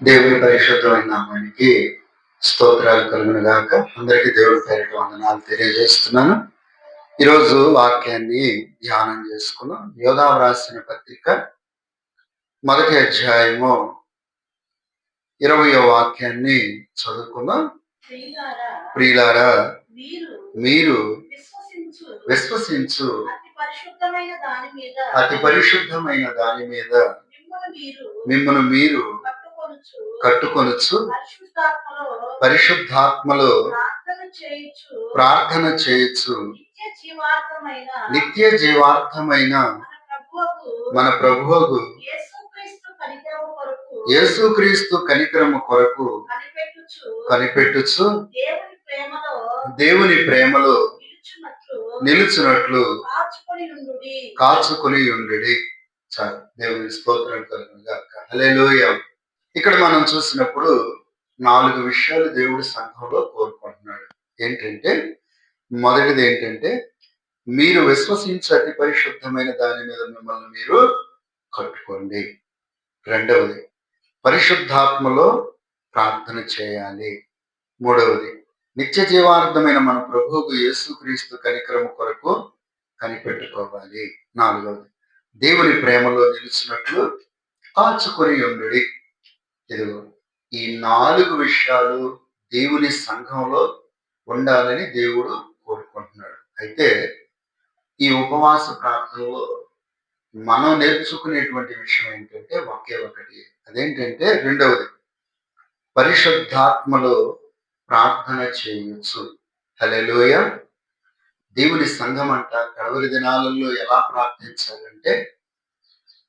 దేవుని పరిశుద్ధమైన నామానికి స్తోత్రాలు కలుగును గాక అందరికీ దేవుడి పేరిట వందనాలు తెలియజేస్తున్నాను. ఈరోజు వాక్యాన్ని ధ్యానం చేసుకున్నాం. యోధా రాసిన పత్రిక మొదటి అధ్యాయము ఇరవయో వాక్యాన్ని చదువుకున్నాం ప్రియులారా, మీరు విశ్వసించు అతి పరిశుద్ధమైన దాని మీద మిమ్మల్ని మీరు కట్టుకొనొచ్చు పరిశుద్ధాత్మలో ప్రార్థన చేయుచు ప్రార్థన చేయొచ్చు నిత్య జీవార్థమైన మన ప్రభువుకు యేసుక్రీస్తు కనికరము కొరకు కనిపెట్టుచు దేవుని ప్రేమలో నిలుచున్నట్లు కాచుకొని ఉండి చాలు దేవుని స్తోత్రం కలుగుగా ఇక్కడ మనం చూసినప్పుడు నాలుగు విషయాలు దేవుడి సంఘంలో కోరుకుంటున్నాడు. ఏంటంటే మొదటిది ఏంటంటే మీరు విశ్వసించే అతి పరిశుద్ధమైన దాని మీద మిమ్మల్ని మీరు కట్టుకోండి. రెండవది పరిశుద్ధాత్మలో ప్రార్థన చేయాలి. మూడవది నిత్య జీవార్థమైన మన ప్రభువుకు యేసుక్రీస్తు కనిక్రమ కొరకు కనిపెట్టుకోవాలి. నాలుగవది దేవుని ప్రేమలో నిలిచినట్లు కాచుకొని ఉండుడి. తెలుగు. ఈ నాలుగు విషయాలు దేవుని సంఘంలో ఉండాలని దేవుడు కోరుకుంటున్నాడు. అయితే ఈ ఉపవాస ప్రార్థనలో మనం నేర్చుకునేటువంటి విషయం ఏంటంటే ఒకే ఒకటి. అదేంటంటే రెండవది పరిశుద్ధాత్మలో ప్రార్థన చేయవచ్చు హలెలోయ దేవుని సంఘం అంట కడవరి దినాలలో ఎలా ప్రార్థించాలంటే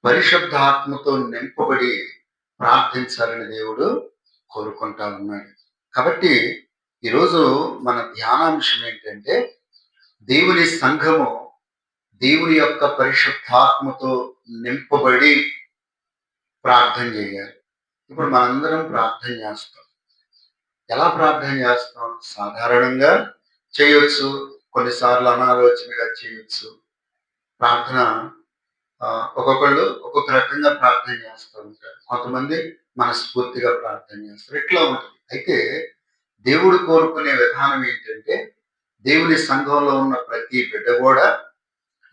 పరిశుద్ధాత్మతో నింపబడి ప్రార్థించాలని దేవుడు కోరుకుంటా ఉన్నాడు. కాబట్టి ఈరోజు మన ధ్యానాంశం ఏంటంటే దేవుని సంఘము దేవుని యొక్క పరిశుద్ధాత్మతో నింపబడి ప్రార్థన చేయాలి. ఇప్పుడు మనందరం ప్రార్థన చేస్తాం. ఎలా ప్రార్థన చేస్తాం? సాధారణంగా చేయొచ్చు కొన్నిసార్లు అనాలోచనగా చేయొచ్చు. ప్రార్థన ఒక్కొక్కళ్ళు ఒక్కొక్క రకంగా ప్రార్థన చేస్తూ ఉంటారు. కొంతమంది మనస్ఫూర్తిగా ప్రార్థన చేస్తారు. ఇట్లా ఉంటుంది. అయితే దేవుడు కోరుకునే విధానం ఏంటంటే దేవుని సంఘంలో ఉన్న ప్రతి బిడ్డ కూడా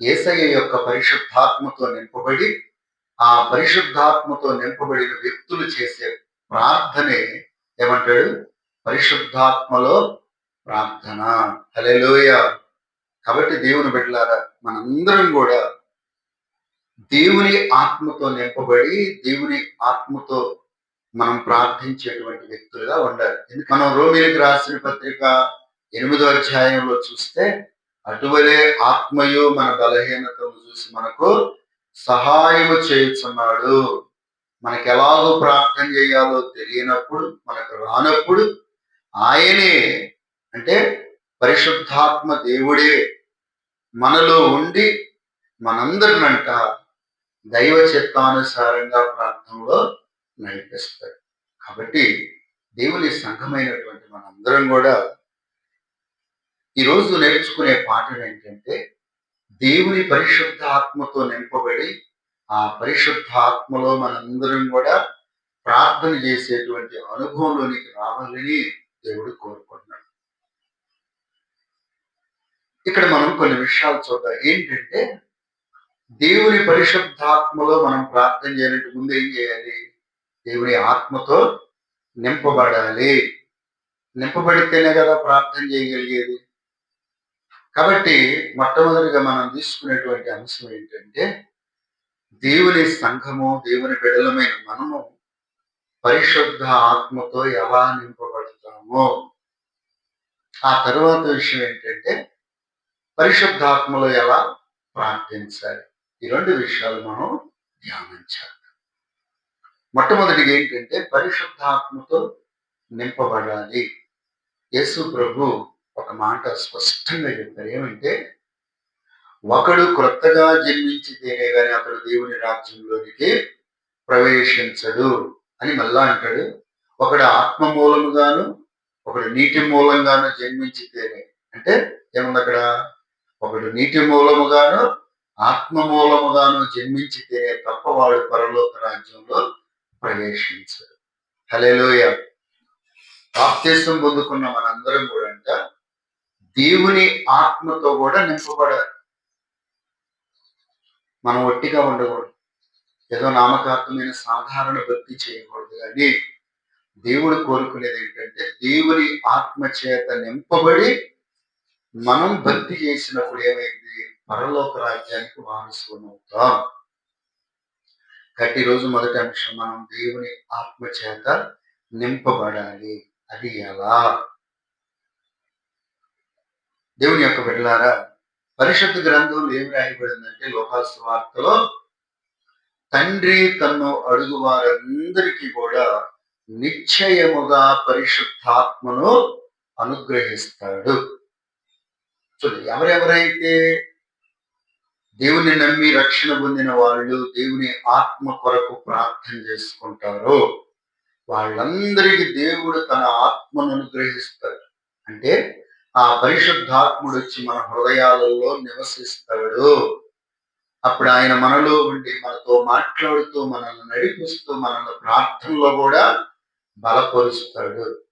ఏసయ్య యొక్క పరిశుద్ధాత్మతో నింపబడి ఆ పరిశుద్ధాత్మతో నింపబడిన వ్యక్తులు చేసే ప్రార్థనే ఏమంటాడు? పరిశుద్ధాత్మలో ప్రార్థన. హలేలోయ కాబట్టి దేవుని బిడ్డలారా మనందరం కూడా దేవుని ఆత్మతో నింపబడి దేవుని ఆత్మతో మనం ప్రార్థించేటువంటి వ్యక్తులుగా ఉండాలి. ఎందుకు? మనం రోమిలికి రాసిన పత్రిక ఎనిమిదో అధ్యాయంలో చూస్తే అటువలే ఆత్మయు మన బలహీనతను చూసి మనకు సహాయము చేయుచున్నాడు. మనకి ఎలాగో ప్రార్థన చేయాలో తెలియనప్పుడు మనకు రానప్పుడు ఆయనే అంటే పరిశుద్ధాత్మ దేవుడే మనలో ఉండి మనందరినంట దైవ చిత్తానుసారంగా ప్రార్థనలో నడిపిస్తాయి కాబట్టి దేవుని సంఘమైనటువంటి మనందరం కూడా ఈరోజు నేర్చుకునే పాఠం ఏంటంటే దేవుని పరిశుద్ధ ఆత్మతో నింపబడి ఆ పరిశుద్ధ ఆత్మలో మనందరం కూడా ప్రార్థన చేసేటువంటి అనుభవంలోనికి రావాలని దేవుడు కోరుకుంటున్నాడు. ఇక్కడ మనం కొన్ని విషయాలు చూద్దాం. ఏంటంటే దేవుని పరిశుద్ధాత్మలో మనం ప్రార్థన చేయాలంటే ముందు ఏం చేయాలి? దేవుని ఆత్మతో నింపబడాలి. నింపబడితేనే కదా ప్రార్థన చేయగలిగేది. కాబట్టి మొట్టమొదటిగా మనం తీసుకునేటువంటి అంశం ఏంటంటే దేవుని సంఘము దేవుని బిడలమైన మనము పరిశుద్ధ ఆత్మతో ఎలా నింపబడతామో. ఆ తర్వాత విషయం ఏంటంటే పరిశుద్ధాత్మలో ఎలా ప్రార్థించాలి? ఈ రెండు విషయాలు మనం ధ్యానించాలి. మొట్టమొదటిది ఏంటంటే పరిశుద్ధాత్మతో నింపబడాలి. యేసు ప్రభు ఒక మాట స్పష్టంగా చెప్పారు. ఏమంటే ఒకడు క్రొత్తగా జన్మించితేనే గాని అతడు దేవుని రాజ్యంలోనికి ప్రవేశించడు అని మళ్ళా అంటాడు. ఒకడు ఆత్మ మూలముగాను ఒకడు నీటి మూలంగాను జన్మించితేనే అంటే ఏముంది అక్కడ? ఒకడు నీటి మూలముగాను ఆత్మ మూలముగాను జన్మించితేనే తప్ప వాడు పరలోక రాజ్యంలో ప్రవేశించడు. హలేలోయ బాప్తీసం పొందుకున్న మనందరం కూడా అంట దేవుని ఆత్మతో కూడా నింపబడాలి. మనం ఒట్టిగా ఉండకూడదు. ఏదో నామకార్థమైన సాధారణ భక్తి చేయకూడదు కానీ దేవుడు కోరుకునేది ఏంటంటే దేవుని ఆత్మ చేత నింపబడి మనం భక్తి చేసినప్పుడు ఏమైంది? పరలోక రాజ్యానికి వారసులమవుతాం. కాబట్టి కట్టి రోజు మొదటి అంశం మనం దేవుని ఆత్మ చేత నింపబడాలి. అది ఎలా? దేవుని యొక్క బిడ్డలారా పరిషత్ గ్రంథం ఏమి రాయబడిందంటే లోకాల వార్తలో తండ్రి తన్ను అడుగు వారందరికీ కూడా నిశ్చయముగా పరిశుద్ధాత్మను అనుగ్రహిస్తాడు. చూడండి ఎవరెవరైతే దేవుని నమ్మి రక్షణ పొందిన వాళ్ళు దేవుని ఆత్మ కొరకు ప్రార్థన చేసుకుంటారో. వాళ్ళందరికీ దేవుడు తన ఆత్మను అనుగ్రహిస్తాడు. అంటే ఆ పరిశుద్ధాత్ముడు వచ్చి మన హృదయాలలో నివసిస్తాడు. అప్పుడు ఆయన మనలో ఉండి మనతో మాట్లాడుతూ మనల్ని నడిపిస్తూ మనల్ని ప్రార్థనలో కూడా బలపరుస్తాడు.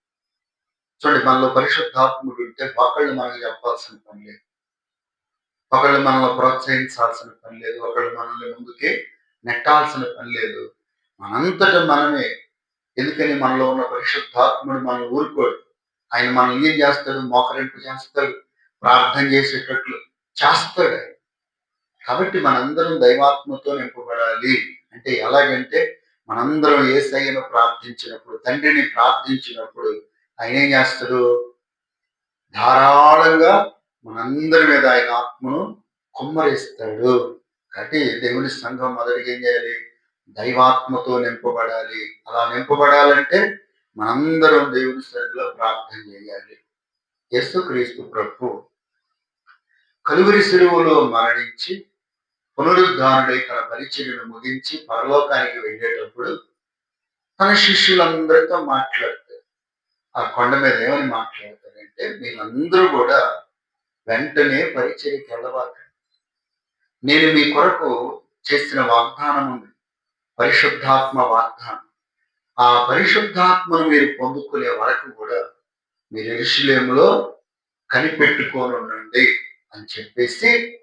చూడండి మనలో పరిశుద్ధాత్ముడు ఉంటే ఒకళ్ళు మనకు చెప్పాల్సిన పని లేదు. ఒకళ్ళు మనల్ని ప్రోత్సహించాల్సిన పని లేదు ఒకళ్ళు మనల్ని ముందుకి నెట్టాల్సిన పని లేదు. మనంతట మనమే. ఎందుకని మనలో ఉన్న పరిశుద్ధాత్ముడు మనల్ని ఊరుకోడు. ఆయన మనల్ని ఏం చేస్తాడు? మోకరింపు చేస్తాడు. ప్రార్థన చేసేటట్లు చేస్తాడు కాబట్టి మనందరం దైవాత్మతో నింపబడాలి. అంటే ఎలాగంటే మనందరం ఏసయ్యను ప్రార్థించినప్పుడు తండ్రిని ప్రార్థించినప్పుడు ఆయన ఏం చేస్తాడు? ధారాళంగా మనందరి మీద ఆయన ఆత్మను కుమ్మరిస్తాడు. కాబట్టి దేవుని సంఘం మొదటిగా ఏం చేయాలి? దైవాత్మతో నింపబడాలి. అలా నింపబడాలంటే మనందరం దేవుని సన్నిధిలో ప్రార్థన చేయాలి. యేసుక్రీస్తు ప్రభు కలువరి సెరువులో మరణించి పునరుద్ధారుడై తన పరిచర్యను ముగించి పరలోకానికి వెళ్ళేటప్పుడు తన శిష్యులందరితో మాట్లాడతారు ఆ కొండ మీద ఏమని మాట్లాడతారంటే మీరందరూ కూడా వెంటనే పరిచయకి వెళ్ళవాలి. నేను మీ కొరకు చేసిన వాగ్దానం ఉంది. పరిశుద్ధాత్మ వాగ్దానం. ఆ పరిశుద్ధాత్మను మీరు పొందుకునే వరకు కూడా మీరు ఎరుషులేములో కనిపెట్టుకొని ఉండండి అని చెప్పేసి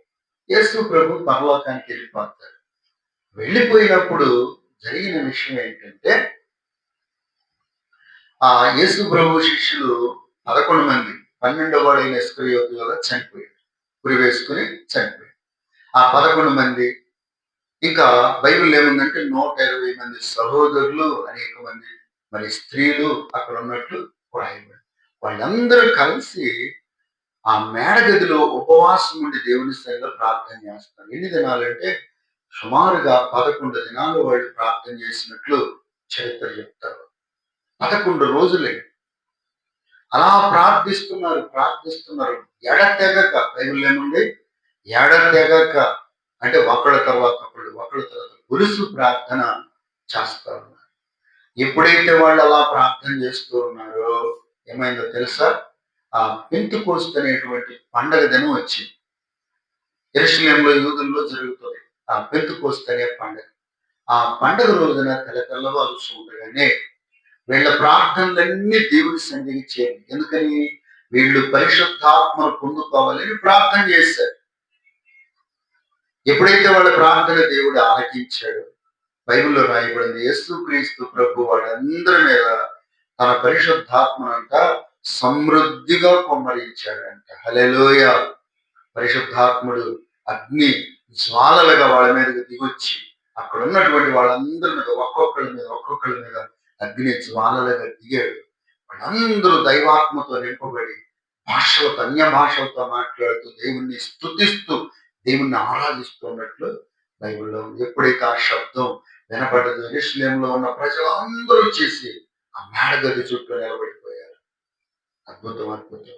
యేసు ప్రభు పరలోకానికి వెళ్ళిపోతారు. వెళ్ళిపోయినప్పుడు జరిగిన విషయం ఏంటంటే ఆ యేసు ప్రభు శిష్యులు పదకొండు మంది పన్నెండవ వాడైన ఇస్కరియోతులలో చనిపోయారు ఉరి వేసుకుని చనిపోయాడు. ఆ పదకొండు మంది ఇంకా బైబిల్ ఏముందంటే నూట ఇరవై మంది సహోదరులు అనేక మంది మరి స్త్రీలు అక్కడ ఉన్నట్లు రాయబడి వాళ్ళందరూ కలిసి ఆ మేడగదిలో ఉపవాసం ఉండి దేవుని స్థాయిలో ప్రార్థన చేస్తారు. ఎన్ని దినాలంటే సుమారుగా పదకొండు దినాలు వాళ్ళు ప్రార్థన చేసినట్లు చరిత్ర చెప్తారు. పదకొండు రోజులే అలా ప్రార్థిస్తున్నారు ప్రార్థిస్తున్నారు. ఎడతెగక బైబిల్ ఏముంది? ఎడతెగక. అంటే ఒకళ్ళ తర్వాత ఒకళ్ళు ఒకళ్ళ తర్వాత గురుసు ప్రార్థన చేస్తారు ఉన్నారు. ఎప్పుడైతే వాళ్ళు అలా ప్రార్థన చేస్తూ ఉన్నారో ఏమైందో తెలుసా? ఆ పెంతు కోసుకునేటువంటి పండగ దినం వచ్చింది. ఎరుశలేంలో యూదుల్లో జరుగుతుంది ఆ పెంతు కోసుకునే అనే పండగ. ఆ పండగ రోజున తెల్ల తెల్లవారు ఉండగానే వీళ్ళ ప్రార్థనలన్నీ దేవుని సన్నిధికి చేయండి. ఎందుకని? వీళ్ళు పరిశుద్ధాత్మను పొందుకోవాలని ప్రార్థన చేశారు. ఎప్పుడైతే వాళ్ళ ప్రార్థన దేవుడు ఆలకించాడు బైబిల్లో రాయబడింది యేసు క్రీస్తు ప్రభు వాళ్ళందరి మీద తన పరిశుద్ధాత్మనంట సమృద్ధిగా కొమ్మరించాడంట. హలెలోయ పరిశుద్ధాత్ముడు అగ్ని జ్వాలలుగా వాళ్ళ మీదకి దిగొచ్చి అక్కడ ఉన్నటువంటి వాళ్ళందరి మీద ఒక్కొక్కళ్ళ మీద ఒక్కొక్కళ్ళ మీద అగ్ని జ్వాలలుగా దిగాడు. వాళ్ళందరూ దైవాత్మతో నింపబడి భాషలతో అన్య భాషలతో మాట్లాడుతూ దేవుణ్ణి స్తుతిస్తూ దేవుణ్ణి ఆరాధిస్తున్నట్లు బైబిల్లో ఎప్పుడైతే ఆ శబ్దం వినపడదు ఎరుషలేంలో ఉన్న ప్రజలందరూ చేసి ఆ మేడగది చుట్టూ నిలబడిపోయారు. అద్భుతం అద్భుతం.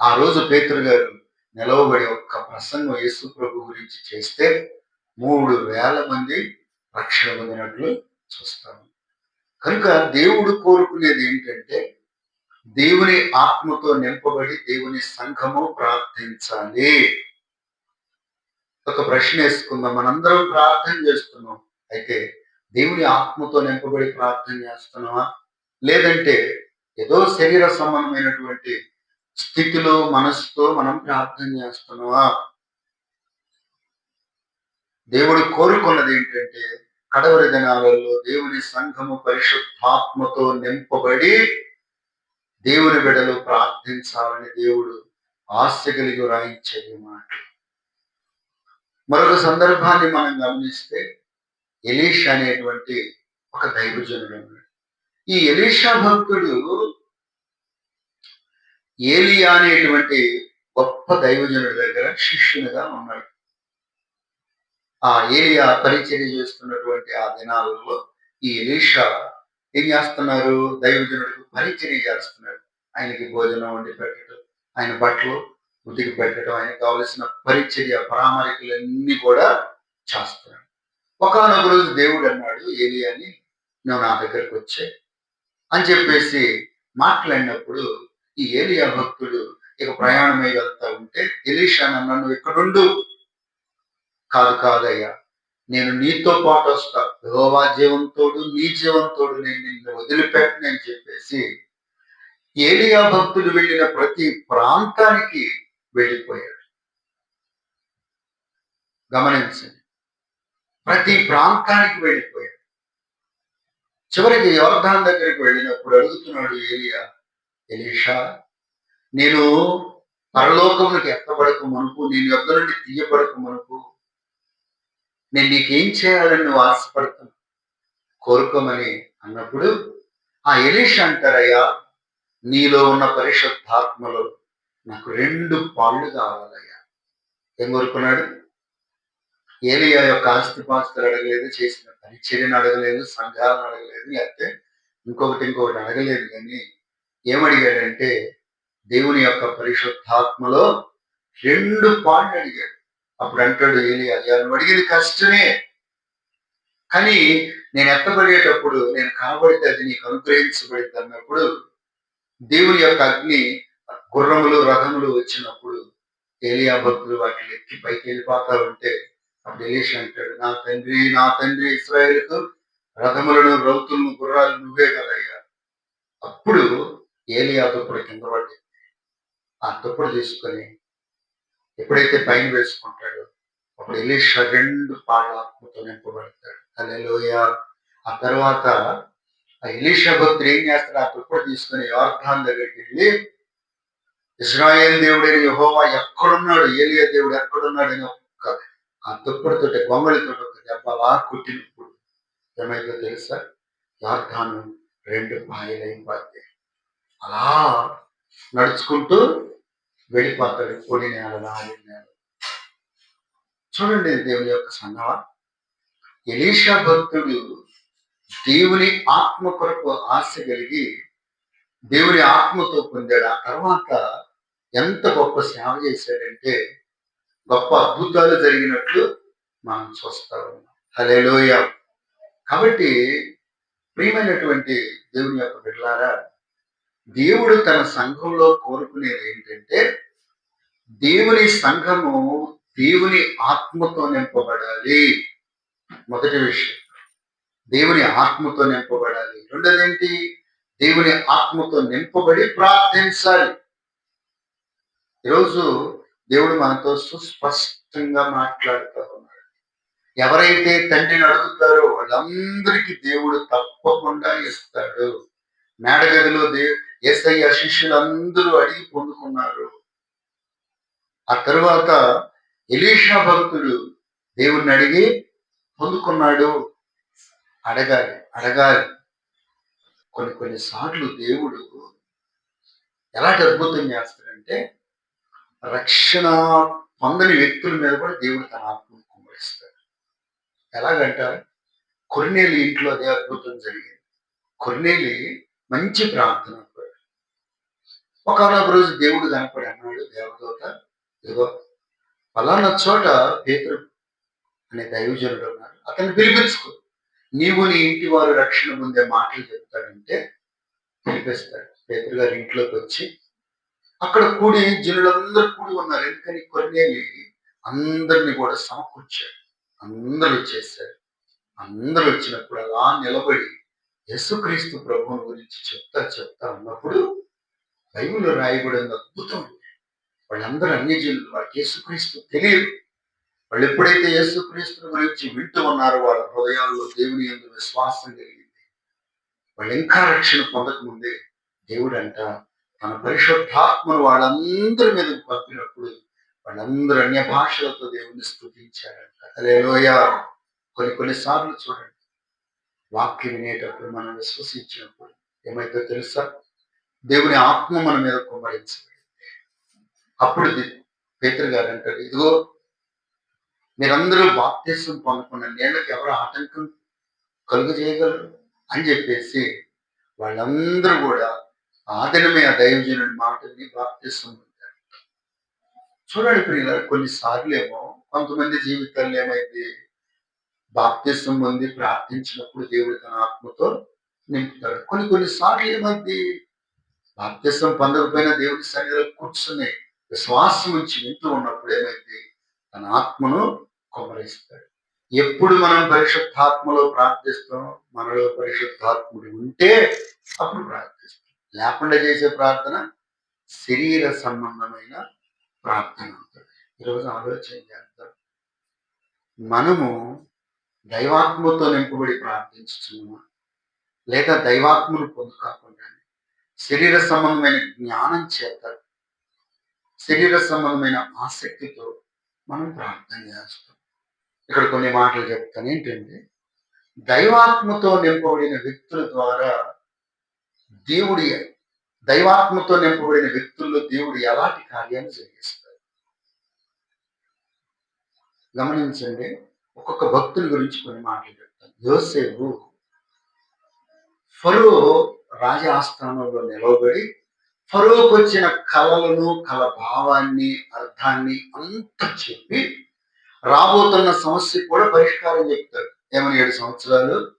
ఆ రోజు పేతురు గారు నిలవబడి ఒక్క ప్రసంగం యేసు ప్రభు గురించి చేస్తే మూడు వేల మంది రక్షణ పొందినట్లు చూస్తాము. కనుక దేవుడు కోరుకునేది ఏంటంటే దేవుని ఆత్మతో నింపబడి దేవుని సంఘము ప్రార్థించాలి. ఒక ప్రశ్న వేసుకుందాం. మనందరం ప్రార్థన చేస్తున్నాం. అయితే దేవుని ఆత్మతో నింపబడి ప్రార్థన చేస్తున్నావా? లేదంటే ఏదో శరీర సంబంధమైనటువంటి స్థితిలో మనసుతో మనం ప్రార్థన చేస్తున్నావా? దేవుడు కోరుకున్నది ఏంటంటే కడవరి దినాలలో దేవుని సంఘము పరిశుద్ధాత్మతో నింపబడి దేవుని బిడలు ప్రార్థించాలని దేవుడు ఆశ కలిగి రాయించేది మాట. మరొక సందర్భాన్ని మనం గమనిస్తే ఎలీష్ అనేటువంటి ఒక దైవజనుడు ఉన్నాడు. ఈ ఎలీషా భక్తుడు ఏలియా అనేటువంటి గొప్ప దైవజనుడి దగ్గర శిష్యునిగా ఉన్నాడు. ఆ ఏలియా పరిచర్య చేస్తున్నటువంటి ఆ దినాలలో ఈ ఎలీషా ఏం చేస్తున్నారు? దైవజనుడికి పరిచర్య చేస్తున్నాడు ఆయనకి భోజనం వండి పెట్టడం ఆయన బట్టలు ఉతికి పెట్టడం ఆయనకు కావలసిన పరిచర్య పరామరికలన్నీ కూడా చేస్తున్నాడు ఒకనొక రోజు దేవుడు అన్నాడు ఏలియాని నువ్వు నా దగ్గరకు వచ్చే. అని చెప్పేసి మాట్లాడినప్పుడు ఈ ఏలియా భక్తుడు ఇక ప్రయాణమై వెళ్తా ఉంటే ఎలీషా నన్ను ఎక్కడుండు కాదు కాదయ్యా నేను నీతో పాటు వస్తా. యెహోవా జీవంతోడు నీ జీవంతోడు నేను నిన్ను వదిలిపెట్టనని చెప్పేసి ఏలియా భక్తులు వెళ్ళిన ప్రతి ప్రాంతానికి వెళ్ళిపోయాడు. గమనించండి. ప్రతి ప్రాంతానికి వెళ్ళిపోయాడు. చివరికి యోర్ధాన్ దగ్గరికి వెళ్ళినప్పుడు అడుగుతున్నాడు ఏలియా ఎలీషా నేను పరలోకములకు ఎత్తబడకు మనకు నేను ఎవరి నుండి తీయబడకు మనకు నేను నీకేం చేయాలని నువ్వు ఆశపడుతున్నా కోరుకోమని అన్నప్పుడు ఆ ఎలీష్ అంటారయ్యా నీలో ఉన్న పరిశుద్ధాత్మలో నాకు రెండు పాళ్ళు కావాలయ్యా. ఏం కోరుకున్నాడు? ఏలియా యొక్క ఆస్తిపాస్తులు అడగలేదు చేసిన పరిచర్యను అడగలేదు సంఘాలను అడగలేదు లేకపోతే ఇంకొకటి ఇంకొకటి అడగలేదు కానీ ఏమడిగాడంటే దేవుని యొక్క పరిశుద్ధాత్మలో రెండు పాళ్ళు అడిగాడు. అప్పుడు అంటాడు ఏలియా "అయ్యా, నువ్వు అడిగేది కష్టమే. కానీ నేను ఎత్తబడేటప్పుడు నేను కనబడితే అది నీకు అనుగ్రహించబడింది అన్నప్పుడు దేవుని యొక్క అగ్ని గుర్రములు రథములు వచ్చినప్పుడు ఏలియా భక్తులు వాటిని ఎక్కి పైకి వెళ్ళిపోతా ఉంటే అప్పుడు ఎలీష అంటాడు నా తండ్రి నా తండ్రి ఇస్రాయేల్కు రథములను రౌతులను గుర్రాలు నువ్వే కదయ్యా. అప్పుడు ఏలియా దుప్పుడు కింద పడి ఆ దుప్పుడు తీసుకొని ఎప్పుడైతే పైన వేసుకుంటాడో అప్పుడు ఎలీష రెండు పాళ్ళ నింపబడతాడు. అలెలోయ ఆ తర్వాత ఆ ఎలీషా భక్తుడు ఏం చేస్తాడు? ఆ తుప్పటి తీసుకొని యోర్ధాన్ దగ్గరికి వెళ్ళి ఇజ్రాయేల్ దేవుడైన యహోవా ఎక్కడున్నాడు? ఏలియా దేవుడు ఎక్కడున్నాడు అని ఒక్క ఆ తుప్పటితోటి గొంగళితో ఒక దెబ్బ అలా కుట్టినప్పుడు ఏమైందో తెలుసా? యోర్ధాను రెండు పాయలైపోతాయి అలా నడుచుకుంటూ వెళ్ళిపోతాడు కోడి నేల నాడి నేల. చూడండి దేవుని యొక్క సంఘవ ఎలీషా భక్తుడు దేవుని ఆత్మ కొరకు ఆశ కలిగి దేవుని ఆత్మతో పొందాడు. ఆ తర్వాత ఎంత గొప్ప సేవ చేశాడంటే గొప్ప అద్భుతాలు జరిగినట్లు మనం చూస్తా ఉన్నాం. హలేలోయ కాబట్టి ప్రియమైనటువంటి దేవుని యొక్క బిడ్డలారా దేవుడు తన సంఘంలో కోరుకునేది ఏంటంటే దేవుని సంఘము దేవుని ఆత్మతో నింపబడాలి. మొదటి విషయం. దేవుని ఆత్మతో నింపబడాలి. రెండోది ఏంటి దేవుని ఆత్మతో నింపబడి ప్రార్థించాలి. ఈరోజు దేవుడు మనతో సుస్పష్టంగా మాట్లాడుతూ ఉన్నాడు. ఎవరైతే తండ్రిని అడుగుతారో వాళ్ళందరికీ దేవుడు తప్పకుండా ఇస్తాడు. మేడగదిలో దే ఏసయ్య శిష్యులందరూ అడిగి పొందుకున్నారు. ఆ తరువాత ఎలీషా భక్తుడు దేవుణ్ణి అడిగి పొందుకున్నాడు. అడగాలి అడగాలి. కొన్ని కొన్ని సార్లు దేవుడు ఎలాంటి అద్భుతం చేస్తాడంటే రక్షణ పొందని వ్యక్తుల మీద కూడా దేవుడు తన ఆత్మను కుమ్మరిస్తాడు. ఎలాగంటారు కొన్నేళ్ళు ఇంట్లో అదే అద్భుతం జరిగింది. కొన్నేళ్ళు మంచి ప్రార్థన ఒకనొక రోజు దేవుడు కనపడి అన్నాడు దేవదూత ఇదిగో ఫలానా చోట పేతురు అనే దైవజనుడు ఉన్నారు అతన్ని పిలిపించుకో. నీవు నీ ఇంటి వారు రక్షణ పొందే మాటలు చెప్తాడంటే పిలిపిస్తాడు. పేతురు గారి ఇంట్లోకి వచ్చి అక్కడ కూడి జనులందరూ కూడి ఉన్నారు. ఎందుకని కొన్ని అందరిని కూడా సమకూర్చాడు. అందరూ వచ్చేసారు. అందరూ వచ్చినప్పుడు అలా నిలబడి యేసుక్రీస్తు ప్రభువుని గురించి చెప్తా చెప్తా ఉన్నప్పుడు బైబిల్లో రాయబడిన అద్భుతం. వాళ్ళందరూ అన్యజనులు వాళ్ళకి యేసుక్రీస్తు తెలియదు. వాళ్ళు ఎప్పుడైతే యేసుక్రీస్తు గురించి వింటూ ఉన్నారో వాళ్ళ హృదయాల్లో దేవుని ఎందు విశ్వాసం కలిగింది. వాళ్ళు ఇంకా రక్షణ పొందకముందే దేవుడు అంట తన పరిశుద్ధాత్మను వాళ్ళందరి మీద పంపినప్పుడు వాళ్ళందరూ అన్య భాషలతో దేవుణ్ణి స్థుతించారంట అలేలోయ కొన్ని కొన్నిసార్లు చూడండి. వాక్యం వినేటప్పుడు మనం విశ్వసించినప్పుడు ఏమైతే తెలుసా? దేవుని ఆత్మ మన మీద కుమ్మరించబడింది అప్పుడు ది- పేతురు గారు అంటారు ఇదిగో మీరందరూ బాప్తీసం పొందుకున్న నేలకు ఎవరు ఆటంకం కలుగు చేయగలరు అని చెప్పేసి వాళ్ళందరూ కూడా ఆ దినమే ఆ దైవజనుడి మాటని బాప్తీసం పొందారు. చూడండి ప్రియుల కొన్నిసార్లు ఏమో కొంతమంది జీవితాల్లో ఏమైంది? బాప్తిసం పొంది ప్రార్థించినప్పుడు దేవుడు తన ఆత్మతో నింపుతాడు. కొన్ని కొన్నిసార్లు ఏమైంది బాప్తిసం పొందకపోయినా దేవుడి సన్నిధిలో కూర్చుని విశ్వాసం నుంచి వింటూ ఉన్నప్పుడు ఏమైంది తన ఆత్మను కొమరేస్తాడు. ఎప్పుడు మనం పరిశుద్ధాత్మలో ప్రార్థిస్తాం మనలో పరిశుద్ధాత్ముడు ఉంటే అప్పుడు ప్రార్థిస్తాం. లేకుండా చేసే ప్రార్థన శరీర సంబంధమైన ప్రార్థన అవుతుంది ఈరోజు ఆలోచన చేద్దాం. మనము దైవాత్మతో నింపబడి ప్రార్థించుతున్నామా లేదా దైవాత్మను పొందుకాకుండా శరీర సంబంధమైన జ్ఞానం చేత శరీర సంబంధమైన ఆసక్తితో మనం ప్రార్థన చేస్తాం. ఇక్కడ కొన్ని మాటలు చెప్తాను. ఏంటంటే దైవాత్మతో నింపబడిన వ్యక్తుల ద్వారా దేవుడి దైవాత్మతో నింపబడిన వ్యక్తుల్లో దేవుడు ఎలాంటి కార్యాలు జరిగిస్తాడు గమనించండి ఒక్కొక్క భక్తుని గురించి కొన్ని మాటలు చెప్తాను. యోసేపు ఫరో రాజ ఆస్థానంలో నిలవబడి ఫరోకు వచ్చిన కళలను కళ భావాన్ని అర్థాన్ని అంత చెప్పి రాబోతున్న సమస్య కూడా పరిష్కారం చెప్తాడు. ఏమైనా ఏడు సంవత్సరాలు?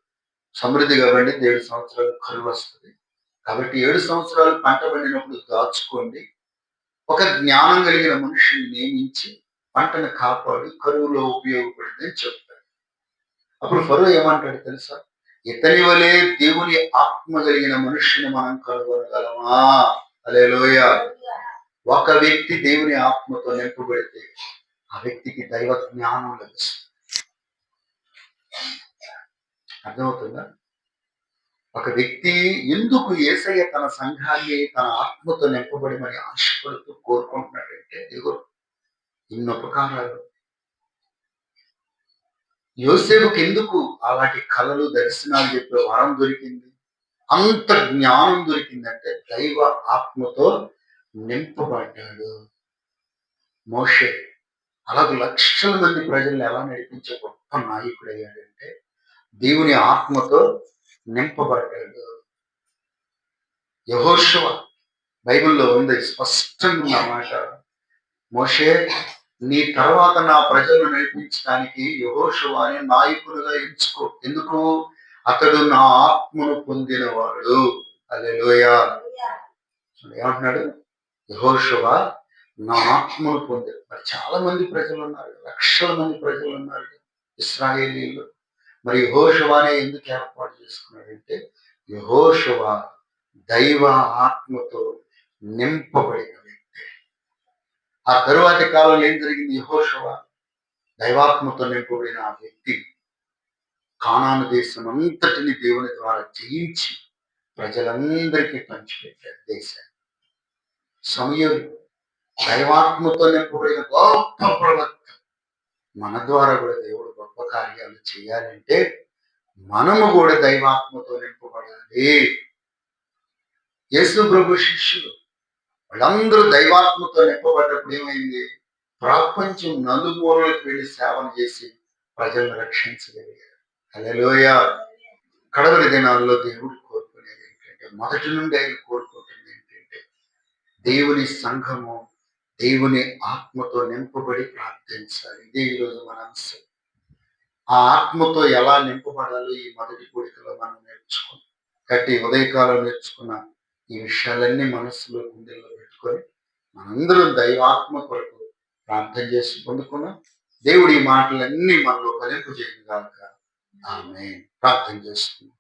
సమృద్ధిగా పండి ఏడు సంవత్సరాలు కరువు వస్తుంది. కాబట్టి ఏడు సంవత్సరాలు పంట పండినప్పుడు దాచుకోండి. ఒక జ్ఞానం కలిగిన మనుషుని నియమించి పంటను కాపాడి కరువులో ఉపయోగపడిందని చెప్తాడు అప్పుడు ఫరో ఏమంటాడు తెలుసా? ఇతని వలే దేవుని ఆత్మ కలిగిన మనుష్యుని మనం కనుగొనగలమా? అలేలోయ ఒక వ్యక్తి దేవుని ఆత్మతో నింపబడితే ఆ వ్యక్తికి దైవ జ్ఞానం లభిస్తుంది. అర్థమవుతుందా? ఒక వ్యక్తి ఎందుకు ఏసయ్య తన సంఘాన్ని తన ఆత్మతో నింపబడమని ఆశపడుతూ కోరుకుంటున్నాడంటే ఇదిగో ఇన్ని ఉపకారాలు యోసేపుకి ఎందుకు అలాంటి కళలు దర్శనాలు చెప్పే వరం దొరికింది? అంత జ్ఞానం దొరికిందంటే దైవ ఆత్మతో నింపబడ్డాడు మోషే. అలాగే లక్షల మంది ప్రజల్ని ఎలా నడిపించే గొప్ప నాయకుడు అయ్యాడంటే దేవుని ఆత్మతో నింపబడ్డాడు. యహోశవ బైబిల్లో ఉంది స్పష్టంగా మాట. మోషే నీ తర్వాత నా ప్రజలను నడిపించడానికి యహోశివాని నాయకులుగా ఎంచుకో. ఎందుకు? అతడు నా ఆత్మను పొందినవాడు. అలెలోయ ఏమంటున్నాడు? యహోశివ నా ఆత్మను పొంది. మరి చాలా మంది ప్రజలు ఉన్నారు లక్షల మంది ప్రజలు ఉన్నారు ఇస్రాయేలీలు. మరి యహోశివానే ఎందుకు ఏర్పాటు చేసుకున్నాడంటే యహోశివ దైవ ఆత్మతో నింపబడిన ఆ తరువాతి కాలంలో ఏం జరిగింది? యహోషవ దైవాత్మతో నింపబడిన ఆ వ్యక్తి కానాను దేశం అంతటిని దేవుని ద్వారా జయించి ప్రజలందరికీ పంచిపెట్టాడు దేశాన్ని. సమయం దైవాత్మతో నింపబడిన గొప్ప ప్రవక్త మన ద్వారా కూడా దేవుడు గొప్ప కార్యాలు చేయాలంటే మనము కూడా దైవాత్మతో నింపబడాలి. యేసు ప్రభు శిష్యులు వాళ్ళందరూ దైవాత్మతో నింపబడ్డప్పుడు ఏమైంది? ప్రపంచం నలుమూలలకు వెళ్ళి సేవన చేసి ప్రజలను రక్షించగలిగారు. అలలోయ కడవరి దినాల్లో దేవుడు కోరుకునేది ఏంటంటే మొదటి నుండి ఆయన కోరుకుంటుంది ఏంటంటే దేవుని సంఘము దేవుని ఆత్మతో నింపబడి ప్రార్థించాలి. ఇదే ఈరోజు మన అంశం. ఆ ఆత్మతో ఎలా నింపబడాలో ఈ మొదటి కోరికలో మనం నేర్చుకున్నాం. కాబట్టి ఉదయకాలం నేర్చుకున్న ఈ విషయాలన్నీ మనస్సులో గుండెల్లో పెట్టుకొని మనందరం దైవాత్మ కొరకు ప్రార్థన చేసి పొందుకున్నాం. దేవుడి మాటలన్నీ మనలో కలింపు చేయగలక ఆమె ప్రార్థన చేస్తున్నాం